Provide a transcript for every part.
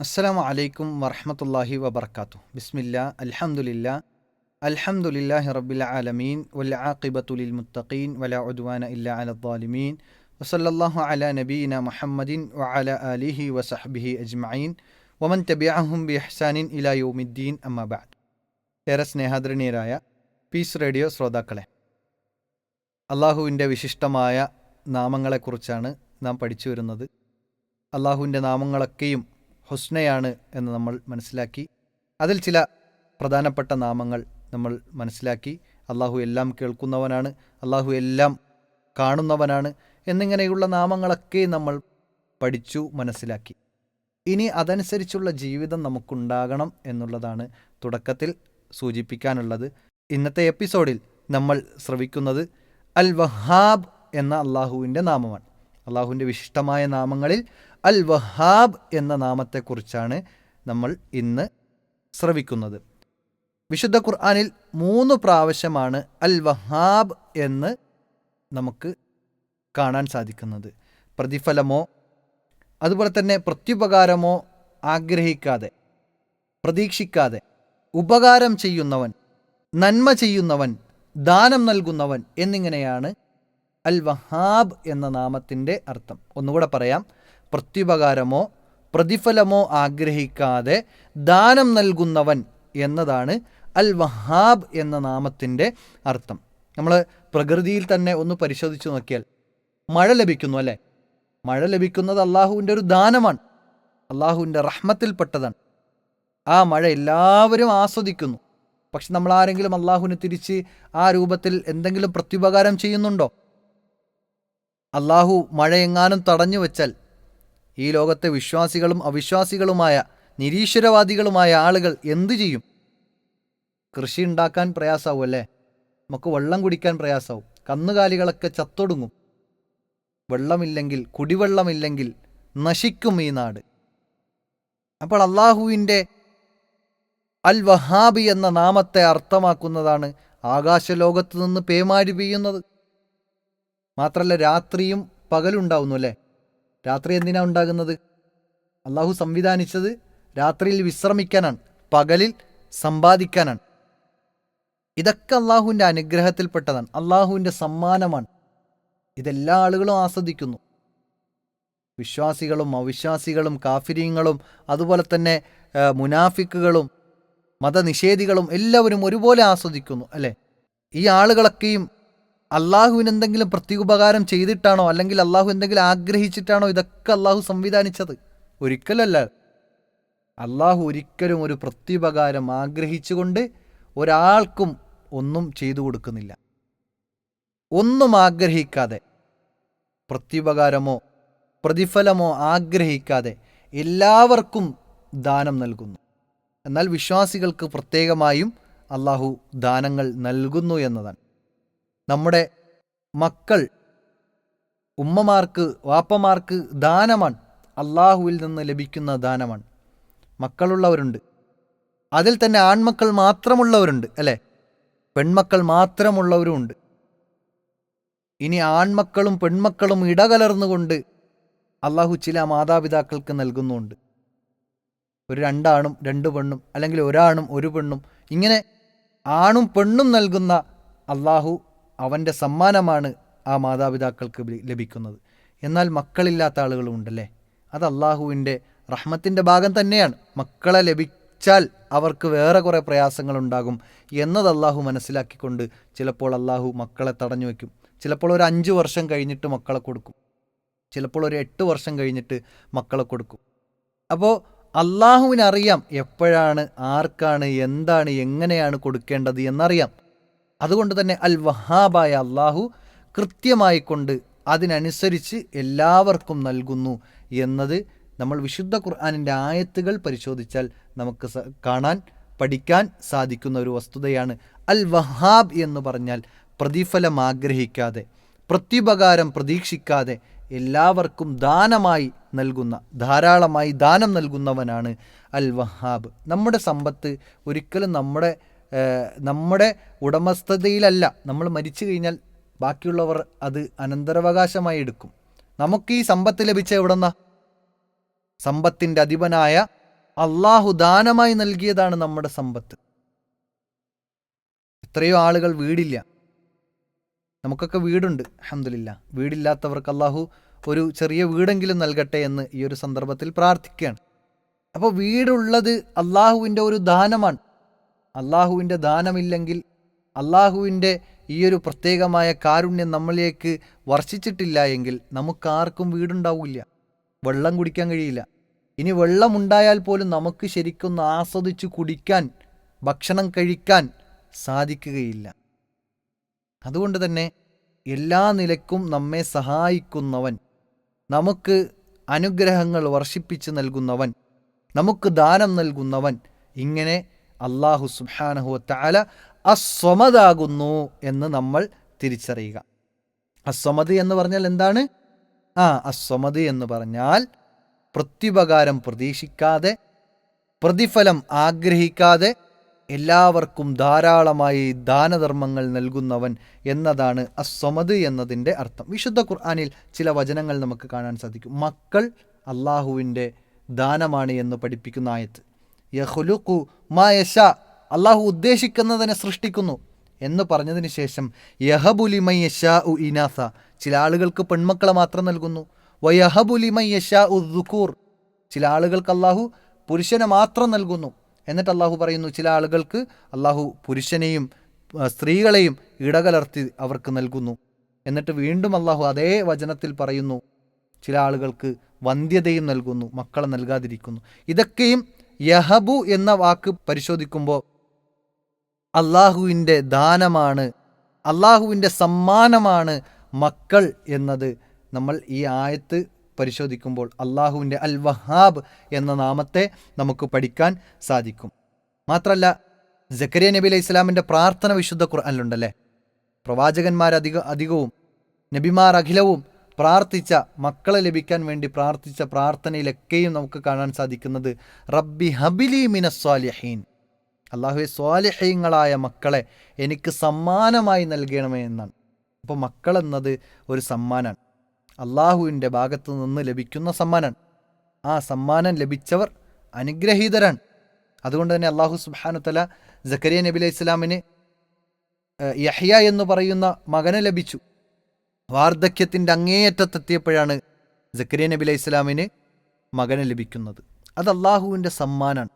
അസ്സലാമു അലൈക്കും വറഹമത്തല്ലാഹി വബർക്കാത്തു ബിസ്മില്ല അൽഹമുല്ല അൽഹംദുലില്ലാഹി റബ്ബിൽ ആലമീൻ വല്ല ആഖിബത്തുലിൽ മുത്തഖീൻ വല ഉദ്വാന ഇല്ല അലദ്ദാലിമീൻ വസല്ലല്ലാഹു അല നബീന മുഹമ്മദിൻ വല അലിഹി വസഹബിഹി അജ്മീൻ വമൻ തബിഅഹും ബി ഹസാനിൻ ഇലാ യൗമിദ്ദീൻ അമ്മബാദ് ഏറെ സ്നേഹാദരണീയരായ പീസ് റേഡിയോ ശ്രോതാക്കളെ അള്ളാഹുവിന്റെ വിശിഷ്ടമായ നാമങ്ങളെക്കുറിച്ചാണ് നാം പഠിച്ചു വരുന്നത്. അള്ളാഹുവിന്റെ നാമങ്ങളൊക്കെയും ഹുസ്നയാണ് എന്ന് നമ്മൾ മനസ്സിലാക്കി. അതിൽ ചില പ്രധാനപ്പെട്ട നാമങ്ങൾ നമ്മൾ മനസ്സിലാക്കി. അള്ളാഹു എല്ലാം കേൾക്കുന്നവനാണ് അള്ളാഹു എല്ലാം കാണുന്നവനാണ് എന്നിങ്ങനെയുള്ള നാമങ്ങളൊക്കെ നമ്മൾ പഠിച്ചു മനസ്സിലാക്കി. ഇനി അതനുസരിച്ചുള്ള ജീവിതം നമുക്കുണ്ടാകണം എന്നുള്ളതാണ് തുടക്കത്തിൽ സൂചിപ്പിക്കാനുള്ളത്. ഇന്നത്തെ എപ്പിസോഡിൽ നമ്മൾ ശ്രവിക്കുന്നത് അൽ വഹാബ് എന്ന അള്ളാഹുവിന്റെ നാമമാണ്. അള്ളാഹുവിന്റെ വിശിഷ്ടമായ നാമങ്ങളിൽ അൽ വഹാബ് എന്ന നാമത്തെക്കുറിച്ചാണ് നമ്മൾ ഇന്ന് ശ്രവിക്കുന്നത്. വിശുദ്ധ ഖുർആാനിൽ മൂന്ന് പ്രാവശ്യമാണ് അൽ വഹാബ് എന്ന് നമുക്ക് കാണാൻ സാധിക്കുന്നത്. പ്രതിഫലമോ അതുപോലെ തന്നെ പ്രത്യുപകാരമോ ആഗ്രഹിക്കാതെ പ്രതീക്ഷിക്കാതെ ഉപകാരം ചെയ്യുന്നവൻ നന്മ ചെയ്യുന്നവൻ ദാനം നൽകുന്നവൻ എന്നിങ്ങനെയാണ് അൽ വഹാബ് എന്ന നാമത്തിന്റെ അർത്ഥം. ഒന്നുകൂടെ പറയാം. പ്രത്യുപകാരമോ പ്രതിഫലമോ ആഗ്രഹിക്കാതെ ദാനം നൽകുന്നവൻ എന്നതാണ് അൽ വഹാബ് എന്ന നാമത്തിന്റെ അർത്ഥം. നമ്മൾ പ്രകൃതിയിൽ തന്നെ ഒന്ന് പരിശോധിച്ച് നോക്കിയാൽ മഴ ലഭിക്കുന്നു അല്ലേ? മഴ ലഭിക്കുന്നത് അള്ളാഹുവിന്റെ ഒരു ദാനമാണ്. അള്ളാഹുവിന്റെ റഹ്മത്തിൽപ്പെട്ടതാണ്. ആ മഴ എല്ലാവരും ആസ്വദിക്കുന്നു. പക്ഷെ നമ്മൾ ആരെങ്കിലും അള്ളാഹുവിന് തിരിച്ച് ആ രൂപത്തിൽ എന്തെങ്കിലും പ്രത്യുപകാരം ചെയ്യുന്നുണ്ടോ? അള്ളാഹു മഴയെങ്ങാനും തടഞ്ഞു വച്ചാൽ ഈ ലോകത്തെ വിശ്വാസികളും അവിശ്വാസികളുമായ നിരീശ്വരവാദികളുമായ ആളുകൾ എന്തു ചെയ്യും? കൃഷി ഉണ്ടാക്കാൻ പ്രയാസാവും അല്ലേ? നമുക്ക് വെള്ളം കുടിക്കാൻ പ്രയാസാവും. കന്നുകാലികളൊക്കെ ചത്തൊടുങ്ങും. വെള്ളമില്ലെങ്കിൽ കുടിവെള്ളമില്ലെങ്കിൽ നശിക്കും ഈ നാട്. അപ്പോൾ അള്ളാഹുവിന്റെ അൽ വഹാബി എന്ന നാമത്തെ അർത്ഥമാക്കുന്നതാണ് ആകാശലോകത്ത് നിന്ന് പേമാരി പെയ്യുന്നത്. മാത്രമല്ല രാത്രിയും പകലുണ്ടാവുന്നു അല്ലേ? രാത്രി എന്തിനാ ഉണ്ടാകുന്നത്? അള്ളാഹു സംവിധാനിച്ചത് രാത്രിയിൽ വിശ്രമിക്കാനാണ് പകലിൽ സമ്പാദിക്കാനാണ്. ഇതൊക്കെ അള്ളാഹുവിന്റെ അനുഗ്രഹത്തിൽപ്പെട്ടതാണ് അള്ളാഹുവിന്റെ സമ്മാനമാണ്. ഇതെല്ലാ ആളുകളും ആസ്വദിക്കുന്നു. വിശ്വാസികളും അവിശ്വാസികളും കാഫിര്യങ്ങളും അതുപോലെ തന്നെ മുനാഫിക്കുകളും മതനിഷേധികളും എല്ലാവരും ഒരുപോലെ ആസ്വദിക്കുന്നു അല്ലേ? ഈ ആളുകളൊക്കെയും അള്ളാഹുവിന് എന്തെങ്കിലും പ്രത്യുപകാരം ചെയ്തിട്ടാണോ അല്ലെങ്കിൽ അള്ളാഹു എന്തെങ്കിലും ആഗ്രഹിച്ചിട്ടാണോ ഇതൊക്കെ അള്ളാഹു സംവിധാനിച്ചത്? ഒരിക്കലല്ല. അള്ളാഹു ഒരിക്കലും ഒരു പ്രത്യുപകാരം ആഗ്രഹിച്ചുകൊണ്ട് ഒരാൾക്കും ഒന്നും ചെയ്തു കൊടുക്കുന്നില്ല. ഒന്നും ആഗ്രഹിക്കാതെ പ്രത്യുപകാരമോ പ്രതിഫലമോ ആഗ്രഹിക്കാതെ എല്ലാവർക്കും ദാനം നൽകുന്നു. എന്നാൽ വിശ്വാസികൾക്ക് പ്രത്യേകമായും അള്ളാഹു ദാനങ്ങൾ നൽകുന്നു എന്നതാണ്. നമ്മുടെ മക്കൾ ഉമ്മമാർക്ക് വാപ്പമാർക്ക് ദാനമാണ്. അള്ളാഹുവിൽ നിന്ന് ലഭിക്കുന്ന ദാനമാണ്. മക്കളുള്ളവരുണ്ട്. അതിൽ തന്നെ ആൺമക്കൾ മാത്രമുള്ളവരുണ്ട് അല്ലേ? പെൺമക്കൾ മാത്രമുള്ളവരുമുണ്ട്. ഇനി ആൺമക്കളും പെൺമക്കളും ഇടകലർന്നുകൊണ്ട് അള്ളാഹു ചില മാതാപിതാക്കൾക്ക് നൽകുന്നുണ്ട്. ഒരു രണ്ടാണും രണ്ട് പെണ്ണും അല്ലെങ്കിൽ ഒരാണും ഒരു പെണ്ണും ഇങ്ങനെ ആണും പെണ്ണും നൽകുന്ന അള്ളാഹു അവന്റെ സമ്മാനമാണ് ആ മാതാപിതാക്കൾക്ക് ലഭിക്കുന്നത്. എന്നാൽ മക്കളില്ലാത്ത ആളുകളും ഉണ്ടല്ലേ? അത് അള്ളാഹുവിന്റെ റഹ്മത്തിന്റെ ഭാഗം തന്നെയാണ്. മക്കളെ ലഭിച്ചാൽ അവർക്ക് വേറെ കുറേ പ്രയാസങ്ങളുണ്ടാകും എന്നത് അള്ളാഹു മനസ്സിലാക്കിക്കൊണ്ട് ചിലപ്പോൾ അള്ളാഹു മക്കളെ തടഞ്ഞു വയ്ക്കും ചിലപ്പോൾ ഒരു അഞ്ച് വർഷം കഴിഞ്ഞിട്ട് മക്കളെ കൊടുക്കും. ചിലപ്പോൾ ഒരു എട്ട് വർഷം കഴിഞ്ഞിട്ട് മക്കളെ കൊടുക്കും. അപ്പോൾ അള്ളാഹുവിനറിയാം എപ്പോഴാണ് ആർക്കാണ് എന്താണ് എങ്ങനെയാണ് കൊടുക്കേണ്ടത് എന്നറിയാം. അതുകൊണ്ട് തന്നെ അൽ വഹാബായ അള്ളാഹു കൃത്യമായി കൊണ്ട് അതിനനുസരിച്ച് എല്ലാവർക്കും നൽകുന്നു എന്നത് നമ്മൾ വിശുദ്ധ ഖുർആാനിന്റെ ആയത്തുകൾ പരിശോധിച്ചാൽ നമുക്ക് കാണാൻ പഠിക്കാൻ സാധിക്കുന്ന ഒരു വസ്തുതയാണ്. അൽ വഹാബ് എന്ന് പറഞ്ഞാൽ പ്രതിഫലം ആഗ്രഹിക്കാതെ പ്രത്യുപകാരം പ്രതീക്ഷിക്കാതെ എല്ലാവർക്കും ദാനമായി നൽകുന്ന ധാരാളമായി ദാനം നൽകുന്നവനാണ് അൽ വഹാബ് നമ്മുടെ സമ്പത്ത് ഒരിക്കലും നമ്മുടെ നമ്മുടെ ഉടമസ്ഥതയിലല്ല. നമ്മൾ മരിച്ചു കഴിഞ്ഞാൽ ബാക്കിയുള്ളവർ അത് അനന്തരവകാശമായി എടുക്കും. നമുക്ക് ഈ സമ്പത്ത് ലഭിച്ച എവിടെന്നാ? സമ്പത്തിന്റെ അധിപനായ അള്ളാഹു ദാനമായി നൽകിയതാണ് നമ്മുടെ സമ്പത്ത്. എത്രയോ ആളുകൾ വീടില്ല. നമുക്കൊക്കെ വീടുണ്ട് അഹമ്മദില്ല വീടില്ലാത്തവർക്ക് അള്ളാഹു ഒരു ചെറിയ വീടെങ്കിലും നൽകട്ടെ എന്ന് ഈ ഒരു സന്ദർഭത്തിൽ പ്രാർത്ഥിക്കുകയാണ്. അപ്പോൾ വീടുള്ളത് അള്ളാഹുവിന്റെ ഒരു ദാനമാണ്. അള്ളാഹുവിന്റെ ദാനമില്ലെങ്കിൽ അള്ളാഹുവിന്റെ ഈ ഒരു പ്രത്യേകമായ കാരുണ്യം നമ്മളിലേക്ക് വർഷിച്ചിട്ടില്ല എങ്കിൽ നമുക്കാർക്കും വീടുണ്ടാവില്ല. വെള്ളം കുടിക്കാൻ കഴിയില്ല. ഇനി വെള്ളമുണ്ടായാൽ പോലും നമുക്ക് ശരിക്കൊന്ന് ആസ്വദിച്ച് കുടിക്കാൻ ഭക്ഷണം കഴിക്കാൻ സാധിക്കുകയില്ല. അതുകൊണ്ട് തന്നെ എല്ലാ നിലക്കും നമ്മെ സഹായിക്കുന്നവൻ നമുക്ക് അനുഗ്രഹങ്ങൾ വർഷിപ്പിച്ച് നൽകുന്നവൻ നമുക്ക് ദാനം നൽകുന്നവൻ ഇങ്ങനെ അള്ളാഹു സുബാനഹു താല അസ്വമതാകുന്നു എന്ന് നമ്മൾ തിരിച്ചറിയുക. അസ്വമത് എന്ന് പറഞ്ഞാൽ എന്താണ്? ആ അസ്വമത് എന്ന് പറഞ്ഞാൽ പ്രത്യുപകാരം പ്രതീക്ഷിക്കാതെ പ്രതിഫലം ആഗ്രഹിക്കാതെ എല്ലാവർക്കും ധാരാളമായി ദാനധർമ്മങ്ങൾ നൽകുന്നവൻ എന്നതാണ് അസ്വമത് എന്നതിന്റെ അർത്ഥം. വിശുദ്ധ ഖുർആാനിൽ ചില വചനങ്ങൾ നമുക്ക് കാണാൻ സാധിക്കും. മക്കൾ അള്ളാഹുവിന്റെ ദാനമാണ് എന്ന് പഠിപ്പിക്കുന്ന ആയത്ത്. യഹുലുക്കു മാ യശ അള്ളാഹു ഉദ്ദേശിക്കുന്നതിനെ സൃഷ്ടിക്കുന്നു. എന്ന് പറഞ്ഞതിന് ശേഷം യഹബുലിമൈ യഷാ ഉ ഇനാസ ചില ആളുകൾക്ക് പെൺമക്കളെ മാത്രം നൽകുന്നു. വയഹബുലിമൈ യഷാ ഉ ദുക്കൂർ ചില ആളുകൾക്ക് അള്ളാഹു പുരുഷനെ മാത്രം നൽകുന്നു. എന്നിട്ട് അള്ളാഹു പറയുന്നു ചില ആളുകൾക്ക് അള്ളാഹു പുരുഷനെയും സ്ത്രീകളെയും ഇടകലർത്തി അവർക്ക് നൽകുന്നു. എന്നിട്ട് വീണ്ടും അള്ളാഹു അതേ വചനത്തിൽ പറയുന്നു ചില ആളുകൾക്ക് വന്ധ്യതയും നൽകുന്നു മക്കളെ നൽകാതിരിക്കുന്നു. ഇതൊക്കെയും യഹബു എന്ന വാക്ക് പരിശോധിക്കുമ്പോൾ അള്ളാഹുവിന്റെ ദാനമാണ് അള്ളാഹുവിന്റെ സമ്മാനമാണ് മക്കൾ എന്നത് നമ്മൾ ഈ ആയത്ത് പരിശോധിക്കുമ്പോൾ അള്ളാഹുവിന്റെ അൽ വഹാബ് എന്ന നാമത്തെ നമുക്ക് പഠിക്കാൻ സാധിക്കും. മാത്രമല്ല ജക്കരിയ നബി അലൈഹി ഇസ്ലാമിന്റെ പ്രാർത്ഥന വിശുദ്ധ ഖുർആനിലുണ്ടല്ലേ? പ്രവാചകന്മാരധിക അധികവും നബിമാർ അഖിലവും പ്രാർത്ഥിച്ച മക്കളെ ലഭിക്കാൻ വേണ്ടി പ്രാർത്ഥിച്ച പ്രാർത്ഥനയിലൊക്കെയും നമുക്ക് കാണാൻ സാധിക്കുന്നത് റബ്ബി ഹബിലി മിനസ്വാലിഹീൻ അള്ളാഹുവെ സ്വാലിഹീങ്ങളായ മക്കളെ എനിക്ക് സമ്മാനമായി നൽകണമേ എന്നാണ്. അപ്പോൾ മക്കളെന്നത് ഒരു സമ്മാനമാണ് അള്ളാഹുവിന്റെ ഭാഗത്തു നിന്ന് ലഭിക്കുന്ന സമ്മാനമാണ് ആ സമ്മാനം ലഭിച്ചവർ അനുഗ്രഹീതരാണ്. അതുകൊണ്ട് തന്നെ അള്ളാഹു സുബാനുത്തല ജക്കരിയ നബി അലൈഹി ഇസ്ലാമിന് യഹ്യ എന്ന് പറയുന്ന മകനെ ലഭിച്ചു. വാർദ്ധക്യത്തിന്റെ അങ്ങേയറ്റത്തെത്തിയപ്പോഴാണ് ജക്കരിയ നബി അലൈഹി ഇസ്ലാമിന് മകന് ലഭിക്കുന്നത്. അത് അള്ളാഹുവിന്റെ സമ്മാനമാണ്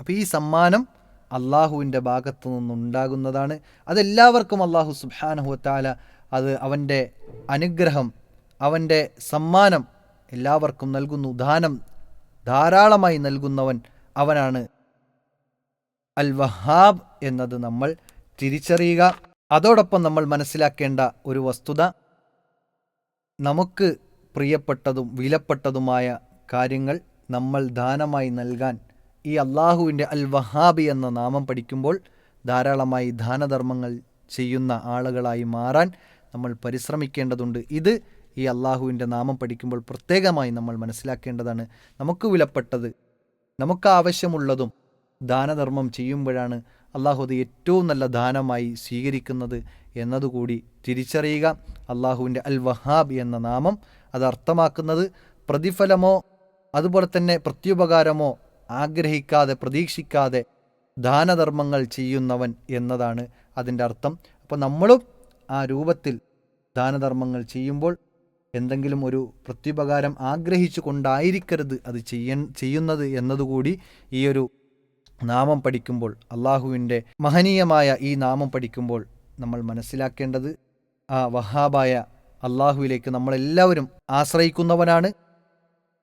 അപ്പോൾ ഈ സമ്മാനം അള്ളാഹുവിന്റെ ഭാഗത്തു നിന്നുണ്ടാകുന്നതാണ്. അതെല്ലാവർക്കും അള്ളാഹു സുബാനഹുത്താല അത് അവന്റെ അനുഗ്രഹം അവന്റെ സമ്മാനം എല്ലാവർക്കും നൽകുന്നു. ദാനം ധാരാളമായി നൽകുന്നവൻ അവനാണ് അൽ വഹാബ് എന്നത് നമ്മൾ തിരിച്ചറിയുക. അതോടൊപ്പം നമ്മൾ മനസ്സിലാക്കേണ്ട ഒരു വസ്തുത നമുക്ക് പ്രിയപ്പെട്ടതും വിലപ്പെട്ടതുമായ കാര്യങ്ങൾ നമ്മൾ ദാനമായി നൽകാൻ ഈ അള്ളാഹുവിന്റെ അൽ വഹാബി എന്ന നാമം പഠിക്കുമ്പോൾ ധാരാളമായി ദാനധർമ്മങ്ങൾ ചെയ്യുന്ന ആളുകളായി മാറാൻ നമ്മൾ പരിശ്രമിക്കേണ്ടതുണ്ട്. ഇത് ഈ അള്ളാഹുവിന്റെ നാമം പഠിക്കുമ്പോൾ പ്രത്യേകമായി നമ്മൾ മനസ്സിലാക്കേണ്ടതാണ്. നമുക്ക് വിലപ്പെട്ടത് നമുക്ക് ആവശ്യമുള്ളതും ദാനധർമ്മം ചെയ്യുമ്പോഴാണ് അള്ളാഹു അത് ഏറ്റവും നല്ല ദാനമായി സ്വീകരിക്കുന്നത് എന്നതുകൂടി തിരിച്ചറിയുക. അള്ളാഹുവിന്റെ അൽ വഹാബ് എന്ന നാമം അത് അർത്ഥമാക്കുന്നത് പ്രതിഫലമോ അതുപോലെ തന്നെ പ്രത്യുപകാരമോ ആഗ്രഹിക്കാതെ പ്രതീക്ഷിക്കാതെ ദാനധർമ്മങ്ങൾ ചെയ്യുന്നവൻ എന്നതാണ് അതിന്റെ അർത്ഥം. അപ്പോൾ നമ്മളും ആ രൂപത്തിൽ ദാനധർമ്മങ്ങൾ ചെയ്യുമ്പോൾ എന്തെങ്കിലും ഒരു പ്രത്യുപകാരം ആഗ്രഹിച്ചു കൊണ്ടായിരിക്കരുത് അത് ചെയ്യ ചെയ്യുന്നത് എന്നതുകൂടി ഈ ഒരു നാമം പഠിക്കുമ്പോൾ അള്ളാഹുവിന്റെ മഹനീയമായ ഈ നാമം പഠിക്കുമ്പോൾ നമ്മൾ മനസ്സിലാക്കേണ്ടത് ആ വഹാബായ അള്ളാഹുവിലേക്ക് നമ്മളെല്ലാവരും ആശ്രയിക്കുന്നവനാണ്.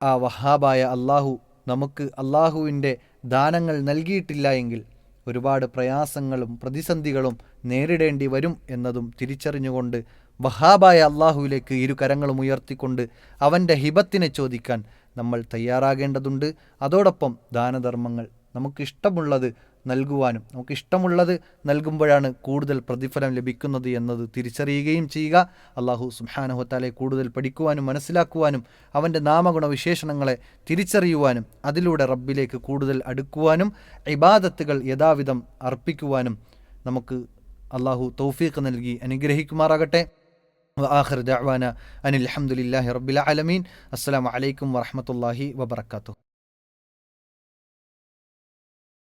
ആ വഹാബായ അള്ളാഹു നമുക്ക് അള്ളാഹുവിന്റെ ദാനങ്ങൾ നൽകിയിട്ടില്ല എങ്കിൽ ഒരുപാട് പ്രയാസങ്ങളും പ്രതിസന്ധികളും നേരിടേണ്ടി വരും എന്നതും തിരിച്ചറിഞ്ഞുകൊണ്ട് വഹാബായ അള്ളാഹുവിലേക്ക് ഇരു കരങ്ങളും ഉയർത്തിക്കൊണ്ട് അവന്റെ ഹിബത്തിനെ ചോദിക്കാൻ നമ്മൾ തയ്യാറാകേണ്ടതുണ്ട്. അതോടൊപ്പം ദാനധർമ്മങ്ങൾ നമുക്കിഷ്ടമുള്ളത് നൽകുവാനും നമുക്കിഷ്ടമുള്ളത് നൽകുമ്പോഴാണ് കൂടുതൽ പ്രതിഫലം ലഭിക്കുന്നത് എന്നത് തിരിച്ചറിയുകയും ചെയ്യുക അള്ളാഹു സുഹാനഹുത്താലെ കൂടുതൽ പഠിക്കുവാനും മനസ്സിലാക്കുവാനും അവൻ്റെ നാമഗുണ വിശേഷണങ്ങളെ തിരിച്ചറിയുവാനും അതിലൂടെ റബ്ബിലേക്ക് കൂടുതൽ അടുക്കുവാനും ഇബാദത്തുകൾ യഥാവിധം അർപ്പിക്കുവാനും നമുക്ക് അള്ളാഹു തൗഫീഖ് നൽകി അനുഗ്രഹിക്കുമാറാകട്ടെ وآخر دعوانا أن الحمد لله رب العالمين السلام عليكم ورحمة الله وبركاته